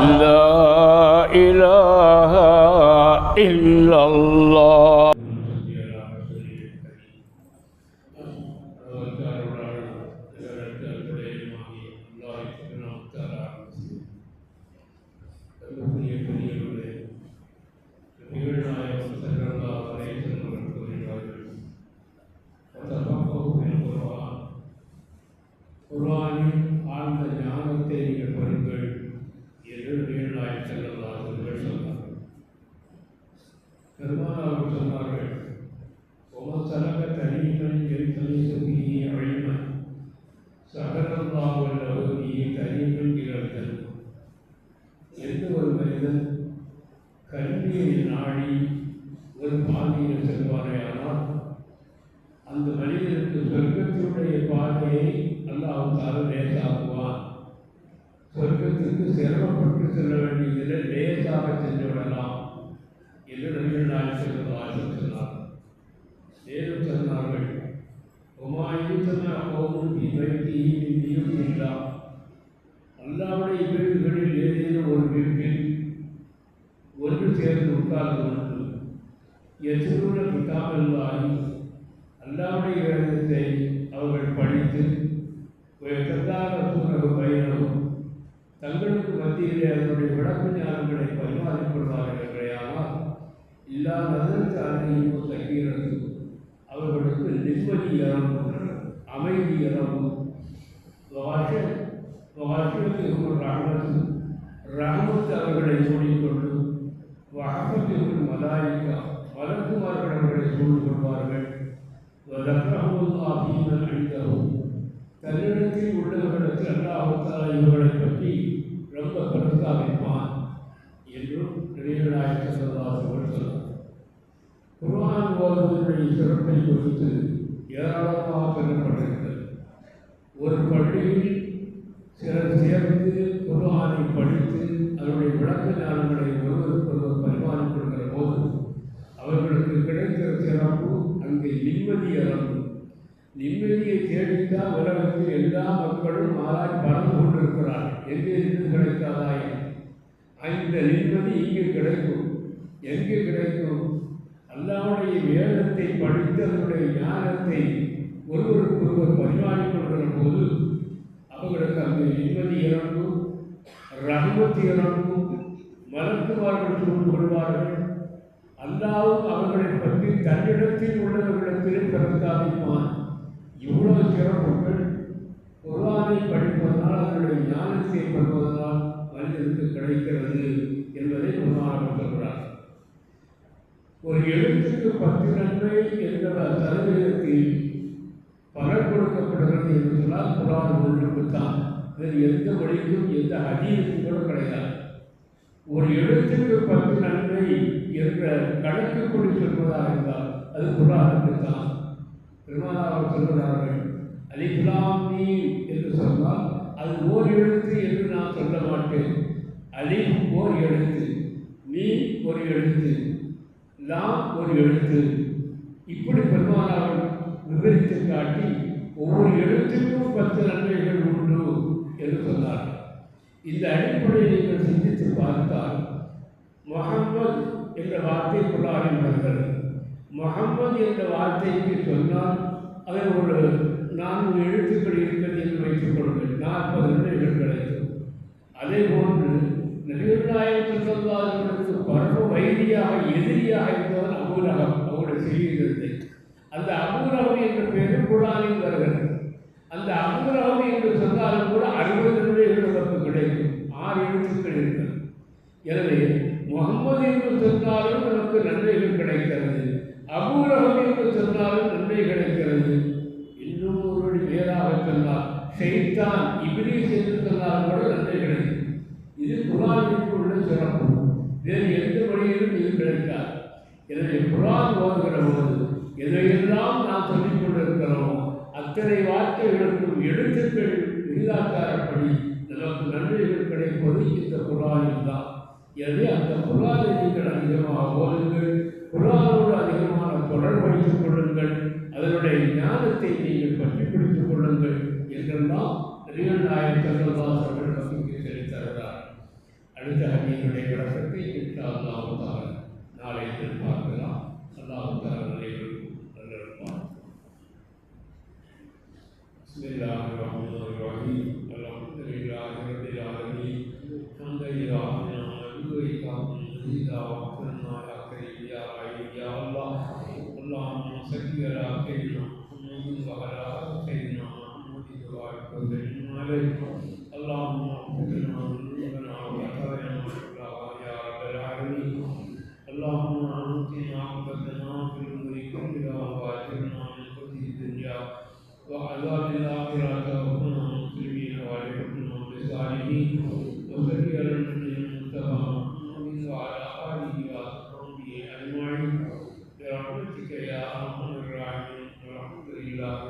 لا إله إلا பெருமானார் சொன்னார்கள் ஒமசலக தனிமன் எரித்தலை சொல்லி அழிமன் சகரந்தாவல் நீ தனிமன் இழந்தல் எந்த ஒரு மனிதன் கல்வியை நாடி ஒரு பாதையில் செல்வாரே ஆனால் அந்த மனிதனுக்கு சொர்க்கத்தினுடைய பாதையை அல்லாவுக்காக லேசாக்குவான். சொர்க்கத்திற்கு சிரமப்பட்டு செல்ல வேண்டியதில் லேசாக சென்று விடலாம். என்று நபிகள் நாயகம் செல்வதாக சொன்னார் மேலும் சொன்னார்கள் ஒமாயுத்தன கோமும் இவைத்தியும் இல்லா. அல்லாவுடைய வீடுகளில் ஏதேனும் ஒரு வீட்டில் ஒன்று சேர்ந்து உட்கார்ந்து கொண்டு எதிர்வுள்ள கிட்டாமல்லாகி அல்லாவுடைய வேதத்தை அவர்கள் படித்து கந்தாரசூரக பயணம் தங்களுக்கு மத்தியிலே அதனுடைய விளக்கு ஞானங்களை பரிமாறிக்கொள்வார்கள் என்றையானால் இல்லா நதற்கு அன்னையும் அவர்களுக்கு நிம்மதி இறங்கும் அமைதி இறங்கும் வாஷத்திற்கும் ரஹமத்து அவர்களை சூடிக்கொண்டு வஹபத்திற்கும் மலாயிக்கா வலக்குமார்கள் அவர்களை சூழ்ந்து கொள்வார்கள் அழித்தவும் தன்னிடத்தில் உள்ளவர்களுக்கு அல்லாஹால இவர்களை பற்றி ரொம்ப கருத்தாக இருப்பான் என்றும் நபிகளாய் சொல்லதாசர்கள் சொன்னார் குர்ஆன் சிறப்பை குறித்து ஏராளமாக பெறப்பட்டிருக்கிறது ஒரு பள்ளியில் சிலர் சேர்ந்து குருவானை படித்து அதனுடைய விளக்க ஞானங்களை ஒருவருக்கொருவர் பரிமாறிக்கொள்கிற போது அவர்களுக்கு கிடைக்கிற சிறப்பு அங்கே நிம்மதி இறங்கும் நிம்மதியை தேடித்தான் உலகத்தில் எல்லா மக்களும் ஆராய் பறந்து கொண்டிருக்கிறார்கள். எங்கே இருந்து கிடைக்காதாய் அந்த நிம்மதி இங்கே கிடைக்கும். எங்கே கிடைக்கும்? அல்லாவுடைய வேதத்தை படித்து அதனுடைய ஞானத்தை ஒருவருக்கொருவர் பரிமாறிக்கொள்கிற போது அவர்களுக்கு அந்த நிம்மதி இறங்கும் ரஹமத்து இறங்கும் மலக்குமார்கள் சூழ்ந்து கொள்வார்கள். அல்லாவும் அவர்களை பற்றி தன்னிடத்தில் உள்ளவர்களிடத்திலே பிரஸ்தாபிப்பான். இவ்வளவு சிறப்புகள் குர்ஆனை படிப்பதனால் அதனுடைய ஞானத்தை பெறுவதனால் மனிதனுக்கு கிடைக்கிறது. எழுத்துக்கு பத்து நன்மை என்ற தலைவருக்கு பலர் கொடுக்கப்படுகிறது என்று சொன்னால் குரான் ஒன்றுக்கு தான் வேறு எந்த மொழிக்கும் எந்த அதிகத்தும் கூட கிடையாது. ஒரு எழுத்துக்கு பத்து நன்மை என்ற கணக்கு கொண்டு சொல்வதாக இருந்தால் அது குரானுக்கு தான் பெருமானார் சொல்கிறார்கள் அலிஃப்லாம் என்று சொன்னால் அது ஓர் எழுத்து என்று நான் சொல்ல மாட்டேன். அலிஃப் ஓர் எழுத்து நீ ஒரு எழுத்து. லாம் ஒரு எழுத்து. இப்படி பெருமானார் விவரித்து காட்டி ஒவ்வொரு எழுத்துக்கும் பத்து நன்மைகள் உண்டு என்று சொன்னார். இந்த அடிப்படையை நீங்கள் சிந்தித்து பார்த்தால் முகம்மது என்ற வார்த்தை குரானில் வருகிறது முகம்மது என்ற வார்த்தைக்கு சொன்னால் அதில் ஒரு நான்கு எழுத்துக்கள் இருக்கிறது என்று வைத்துக் கொள்ளுங்கள். நாற்பது அவருடைய அந்த அபூலகம் என்ற பெயர் குரானில் வருகிறது. அந்த அபூலகம் என்று சொன்னாலும் கூட அறுபது நன்மைகள் நமக்கு கிடைக்கும். ஆறு எழுத்துக்கள் இருக்கிறது. எனவே முகமது என்று சொன்னாலும் நமக்கு நன்மைகள் கிடைக்கிறது அபூலகம் என்று சொன்னாலும் நன்மை கிடைக்கிறது இன்னும் ஒரு வேறாக சொன்னால் ஷெய்தான் இபிலிஸ் என்று சொன்னாலும் கூட நன்மை கிடைக்கும் இது குரானிற்கு உள்ள சிறப்பு வேறு எந்த வழியிலும் இது கிடைக்காது எனவே போகிற போது எதையெல்லாம் நாம் சொல்லிக் கொண்டிருக்கிறோம் அத்தனை வார்த்தைகளுக்கும் எழுத்துக்கள் விகிதாச்சாரப்படி நமக்கு நன்மைகள் கிடைப்பது இந்த குரானில் தான். எனவே அந்த குரானை நீங்கள் அதிகமாக ஓதுங்கள் குரானோடு அதிகமான தொடர் வைத்துக் கொள்ளுங்கள் அதனுடைய ஞானத்தை நீங்கள் பற்றி பிடித்துக் கொள்ளுங்கள் என்றெல்லாம் நபிகள் நாயகம் நமக்கு சொல்லித் அடுத்த ஹதீனுடைய விளக்கத்தை இன்ஷா அல்லாஹ் நாளை தினம் جديدة وأعطنا يا كريم يا رحيم يا الله اللهم سكر خيرنا محمود وعلى خيرنا محمود دعائك وزدنا عليك اللهم اغفرنا ذنوبنا وخطايانا كلها يا رب العالمين اللهم أنقنا عبادنا في الأمور كلها وأجرنا من خزي الدنيا وعذاب الآخرة وكنا مسلمين وعلمنا بالظالمين وسكر المسلمين المتهمين محمد وعلى آله وصحبه أجمعين. برحمتك يا أرحم الراحمين. والحمد لله